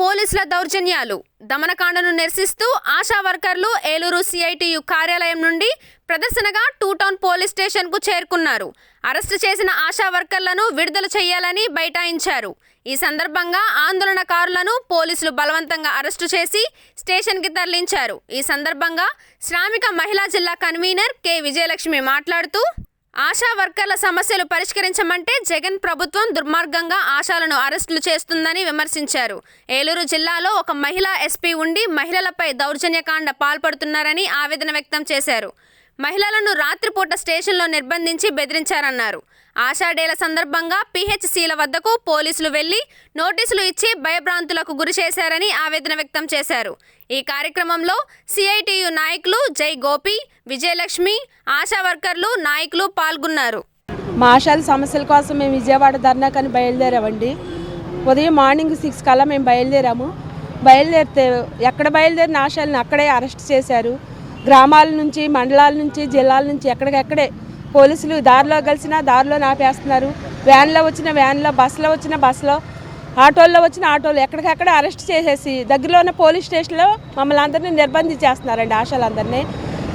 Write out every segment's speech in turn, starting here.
పోలీసుల దౌర్జన్యాలు దమనకాండను నిరసిస్తూ ఆశా వర్కర్లు ఏలూరు సిఐటియు కార్యాలయం నుండి ప్రదర్శనగా టూ టౌన్ పోలీస్ స్టేషన్కు చేరుకున్నారు. అరెస్టు చేసిన ఆశా వర్కర్లను విడుదల చేయాలని బైఠాయించారు. ఈ సందర్భంగా ఆందోళనకారులను పోలీసులు బలవంతంగా అరెస్టు చేసి స్టేషన్కి తరలించారు. ఈ సందర్భంగా శ్రామిక మహిళా జిల్లా కన్వీనర్ కె. విజయలక్ష్మి మాట్లాడుతూ ఆశా వర్కర్ల సమస్యలు పరిష్కరించమంటే జగన్ ప్రభుత్వం దుర్మార్గంగా ఆశాలను అరెస్టులు చేస్తుందని విమర్శించారు. ఏలూరు జిల్లాలో ఒక మహిళా ఎస్పీ ఉండి మహిళలపై దౌర్జన్యకాండ పాల్పడుతున్నారని ఆవేదన వ్యక్తం చేశారు. మహిళలను రాత్రిపూట స్టేషన్లో నిర్బంధించి బెదిరించారన్నారు. ఆషాఢేల సందర్భంగా పిహెచ్సిల వద్దకు పోలీసులు వెళ్ళి నోటీసులు ఇచ్చి భయభ్రాంతులకు గురి చేశారని ఆవేదన వ్యక్తం చేశారు. ఈ కార్యక్రమంలో సిఐటియు నాయకులు జై గోపి విజయలక్ష్మి ఆశా వర్కర్లు నాయకులు పాల్గొన్నారు. మా ఆశాల సమస్యల కోసం మేము విజయవాడ ధర్నాకని బయలుదేరామండి. ఉదయం మార్నింగ్ సిక్స్ కల్లా మేము బయలుదేరాము. బయలుదేరితే ఎక్కడ బయలుదేరిన ఆశాలను అక్కడే అరెస్ట్ చేశారు. గ్రామాల నుంచి మండలాల నుంచి జిల్లాల నుంచి ఎక్కడికెక్కడే పోలీసులు దారిలో కలిసినా దారిలో నాపేస్తున్నారు. వ్యాన్లో వచ్చిన వ్యాన్లో బస్సులో వచ్చిన బస్సులో ఆటోల్లో వచ్చిన ఆటోలు ఎక్కడికక్కడ అరెస్ట్ చేసేసి దగ్గరలో ఉన్న పోలీస్ స్టేషన్లో మమ్మల్ని అందరినీ నిర్బంధించేస్తున్నారండి ఆశలందరినీ.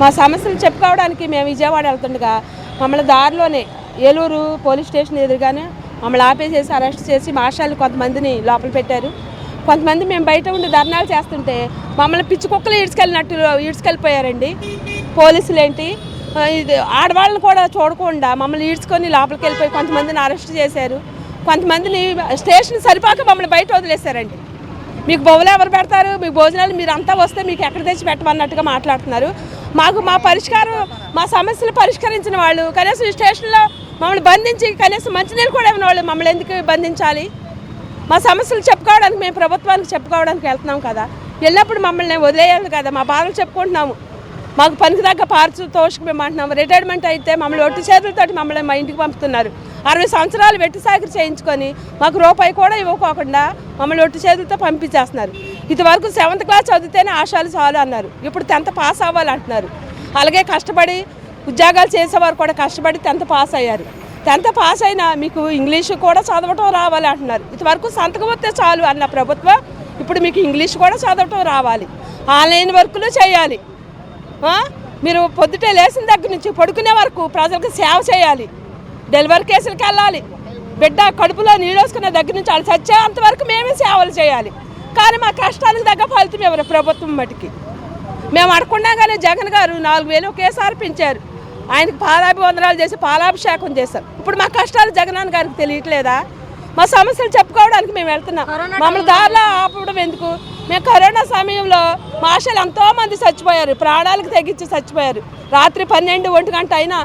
మా సమస్యలు చెప్పుకోవడానికి మేము విజయవాడ వెళ్తుండగా మమ్మల్ని దారిలోనే ఏలూరు పోలీస్ స్టేషన్ ఎదురుగానే మమ్మల్ని ఆపేసేసి అరెస్ట్ చేసి మాషాలు కొంతమందిని లోపల పెట్టారు. కొంతమంది మేము బయట ఉండి ధర్నాలు చేస్తుంటే మమ్మల్ని పిచ్చి కుక్కలు ఈడ్చుకెళ్ళినట్టు ఈడ్చుకెళ్ళిపోయారండి. పోలీసులు ఏంటి ఇది ఆడవాళ్ళని కూడా చూడకుండా మమ్మల్ని ఈడ్చుకొని లోపలికి వెళ్ళిపోయి కొంతమందిని అరెస్ట్ చేశారు. కొంతమందిని స్టేషన్ సరిపోక మమ్మల్ని బయట వదిలేశారండి. మీకు బొవ్వలు ఎవరు పెడతారు? మీకు భోజనాలు మీరు అంతా వస్తే మీకు ఎక్కడ తెచ్చి పెట్టమన్నట్టుగా మాట్లాడుతున్నారు. మాకు మా పరిష్కారం మా సమస్యలు పరిష్కరించిన వాళ్ళు కనీసం ఈ స్టేషన్లో మమ్మల్ని బంధించి కనీసం మంచినీళ్ళు కూడా ఇవ్వని వాళ్ళు మమ్మల్ని ఎందుకు బంధించాలి? మా సమస్యలు చెప్పుకోవడానికి మేము ప్రభుత్వానికి చెప్పుకోవడానికి వెళ్తున్నాం కదా. వెళ్ళినప్పుడు మమ్మల్ని వదిలేయాలి కదా. మా బాధలు చెప్పుకుంటున్నాము. మాకు పనికి తగ్గ పార్చు తోషకు మేము అంటున్నాము. రిటైర్మెంట్ అయితే మమ్మల్ని ఒట్టి చేతులతోటి మమ్మల్ని మా ఇంటికి పంపుతున్నారు. అరవై సంవత్సరాలు వెట్టి సాగిరి చేయించుకొని మాకు రూపాయి కూడా ఇవ్వకోకుండా మమ్మల్ని ఒట్టి చేతులతో పంపించేస్తున్నారు. ఇంతవరకు సెవెంత్ క్లాస్ చదివితేనే ఆశాలు చాలు అన్నారు. ఇప్పుడు టెన్త్ పాస్ అవ్వాలంటున్నారు. అలాగే కష్టపడి ఉద్యోగాలు చేసేవారు కూడా కష్టపడి టెన్త్ పాస్ అయ్యారు. టెన్త్ పాస్ అయినా మీకు ఇంగ్లీష్ కూడా చదవటం రావాలి అంటున్నారు. ఇంతవరకు సంతకం వస్తే చాలు అన్న ప్రభుత్వం ఇప్పుడు మీకు ఇంగ్లీష్ కూడా చదవటం రావాలి. ఆన్లైన్ వర్కులు చేయాలి. మీరు పొద్దుటే లేచిన దగ్గర నుంచి పడుకునే వరకు ప్రజలకు సేవ చేయాలి. డెలివరీ కేసులకు వెళ్ళాలి. బిడ్డ కడుపులో నీడోసుకునే దగ్గర నుంచి వాళ్ళు చచ్చేంత వరకు మేమే సేవలు చేయాలి. కానీ మా కష్టానికి తగ్గ ఫలితం ఎవరు? ప్రభుత్వం మటుకి. మేము అడగకుండా కానీ జగన్ గారు నాలుగు వేలు ఒకేసారి పెంచారు. ఆయనకు పాలాభివందనాలు చేసి పాలాభిషేకం చేశారు. ఇప్పుడు మా కష్టాలు జగనాన్న గారికి తెలియట్లేదా? మా సమస్యలు చెప్పుకోవడానికి మేము వెళ్తున్నాం. మమ్మల్ని దారిలో ఆపడం ఎందుకు? మేము కరోనా సమయంలో మా ఆశలు ఎంతో మంది చచ్చిపోయారు. ప్రాణాలకు తెగించి చచ్చిపోయారు. రాత్రి పన్నెండు ఒంటి గంట అయినా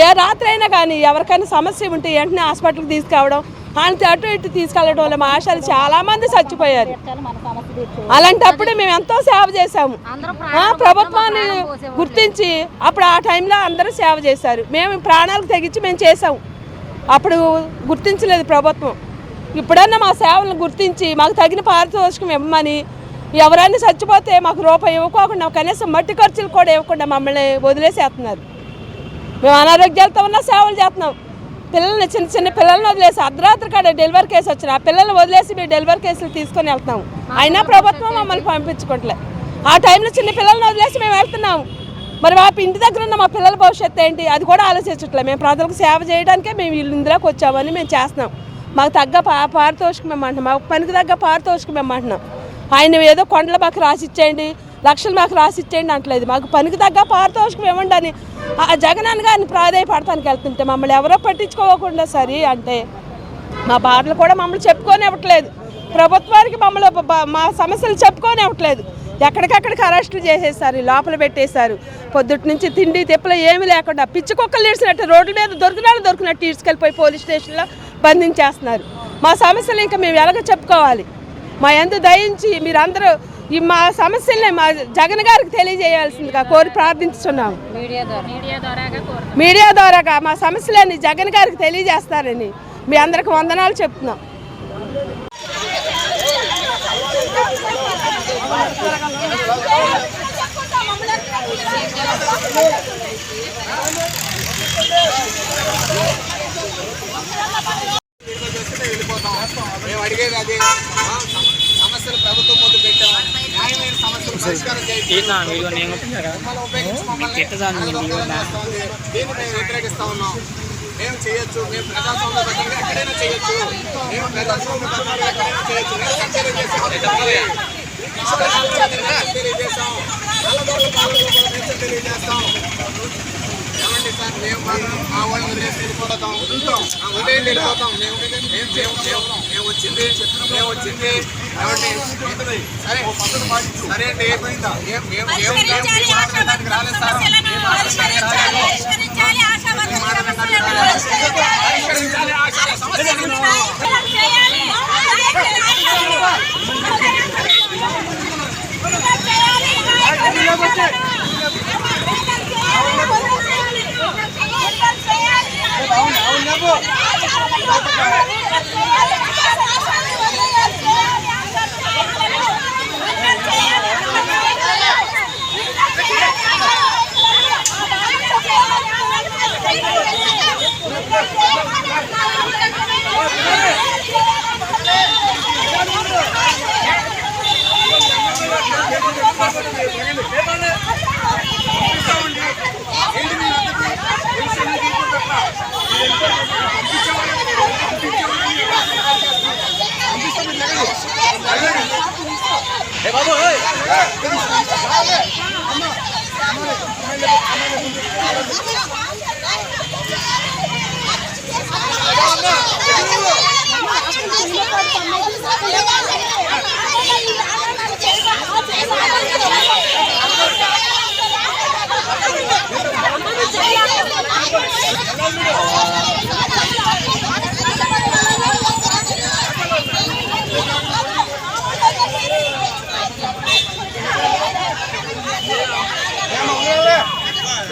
ఏ రాత్రి అయినా కానీ ఎవరికైనా సమస్య ఉంటే వెంటనే హాస్పిటల్కి తీసుకురావడం ఆయన అటు ఇటు తీసుకెళ్ళడం వల్ల మా ఆశలు చాలా మంది చచ్చిపోయారు. అలాంటప్పుడు మేము ఎంతో సేవ చేశాము. ప్రభుత్వాన్ని గుర్తించి అప్పుడు ఆ టైంలో అందరూ సేవ చేశారు. మేము ప్రాణాలకు తెగించి మేము చేసాము అప్పుడు గుర్తించలేదు ప్రభుత్వం. ఇప్పుడన్నా మా సేవలను గుర్తించి మాకు తగిన పారితోషికం ఇవ్వమని ఎవరైనా చచ్చిపోతే మాకు రూపాయి ఇవ్వకోకుండా కనీసం మట్టి ఖర్చులు కూడా ఇవ్వకుండా మమ్మల్ని వదిలేసేస్తున్నారు. మేము అనారోగ్యాలతో ఉన్న సేవలు చేస్తున్నాం. పిల్లల్ని చిన్న చిన్న పిల్లల్ని వదిలేసి అర్ధరాత్రి కాడ డెలివరీ కేసు వచ్చిన ఆ పిల్లల్ని వదిలేసి మేము డెలివరీ కేసులు తీసుకొని వెళ్తున్నాం అయినా ప్రభుత్వం మమ్మల్ని పంపించుకోవట్లే ఆ టైంలో చిన్న పిల్లల్ని వదిలేసి మేము వెళ్తున్నాము మరి మా ఇంటి దగ్గర ఉన్న మా పిల్లల భవిష్యత్తు ఏంటి? అది కూడా ఆలోచించట్లేదు మేము ప్రజలకు సేవ చేయడానికే మేము వీళ్ళు ఇందులోకి వచ్చామని మేము చేస్తున్నాం. మాకు తగ్గ పా పారితోషికం మేము అంటున్నాం మాకు పనికి తగ్గ పారితోషికం మేము అంటున్నాం ఆయన ఏదో కొండలు మాకు రాసిచ్చేయండి లక్షలు మాకు రాసిచ్చేయండి అంటలేదు. మాకు పనికి తగ్గ పారితోషికం ఇవ్వండి అని ఆ జగనన్న గారిని ప్రాధాయపడటానికి వెళ్తుంటే మమ్మల్ని ఎవరో పట్టించుకోకుండా సరే అంటే మా బాధలు కూడా మమ్మల్ని చెప్పుకోనివ్వట్లేదు. ప్రభుత్వానికి మమ్మల్ని మా సమస్యలు చెప్పుకోనివ్వట్లేదు. ఎక్కడికక్కడికి అరెస్టులు చేసేసారు లోపల పెట్టేశారు. పొద్దుటి నుంచి తిండి తిప్పలు ఏమీ లేకుండా పిచ్చి కుక్కలు ఈడ్చినట్టు రోడ్ల మీద దొరికినాలు దొరికినట్టు ఈడ్చుకెళ్ళిపోయి పోలీస్ స్టేషన్లో బంధించేస్తున్నారు. మా సమస్యలు ఇంకా మేము ఎలాగ చెప్పుకోవాలి. మా ఎందు దయించి మీరందరూ ఈ మా సమస్యల్ని మా జగన్ గారికి తెలియజేయాల్సిందిగా కోరి ప్రార్థించుతున్నాము. మీడియా ద్వారాగా మా సమస్యలని జగన్ గారికి తెలియజేస్తారని మీ అందరికి వందనాలు చెప్తున్నాం మేము అడిగేది అది ఆ, సమ- సమస్యలు ప్రభుత్వం చేసిన వీడియో నేను కొట్టినారా మీకు ఎట్టదాను మీ వీడియో నా దీన్ని మేము వ్యతిరేకిస్తా ఉన్నాం. మేము చేయొచ్చు మేము ప్రజాస్వామ్యబద్ధంగా ఎక్కడైనా చేయొచ్చు. మేము ప్రజాస్వామ్యబద్ధంగా ఎక్కడైనా చేయొచ్చు. నిరసన తెలియజేసాం నిరసన తెలియజేసాం నల్లగొండ పాలనలో కూడా నిరసన తెలియజేస్తాం ఏమండి సార్ మేము ఆ వాళ్ళని వదిలేసి వెళ్ళిపోతాం. ఆ వదిలేసి వెళ్ళిపోతాం. మేము మేము మేము మేము వచ్చింది. మేము వచ్చింది. సరే సరే అండి ఏమైందా ఏం మేము మేము మేము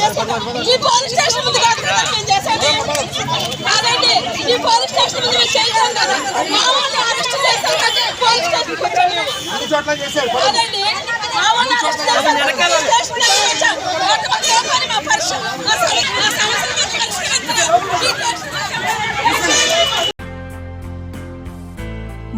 చేసుకుంటాం ఈ పోలీస్ స్టేషన్ ముందు కాదు కదా మేము చేసేది కాదండి ఈ పోలీస్ స్టేషన్ ముందు మేము కదా. మా వాళ్ళని అరెస్ట్ చేస్తాం కదా పోలీస్ స్టేషన్కి వచ్చాము మేము. అన్ని చోట్ల చేశారు. కాదండి మా వాళ్ళని అరెస్ట్ చేస్తాం పోలీస్ స్టేషన్కి వచ్చాం ఓటు మాకు ఏం పని మా పరిశ్రమ మా సమస్య మా సమస్యలు మాకు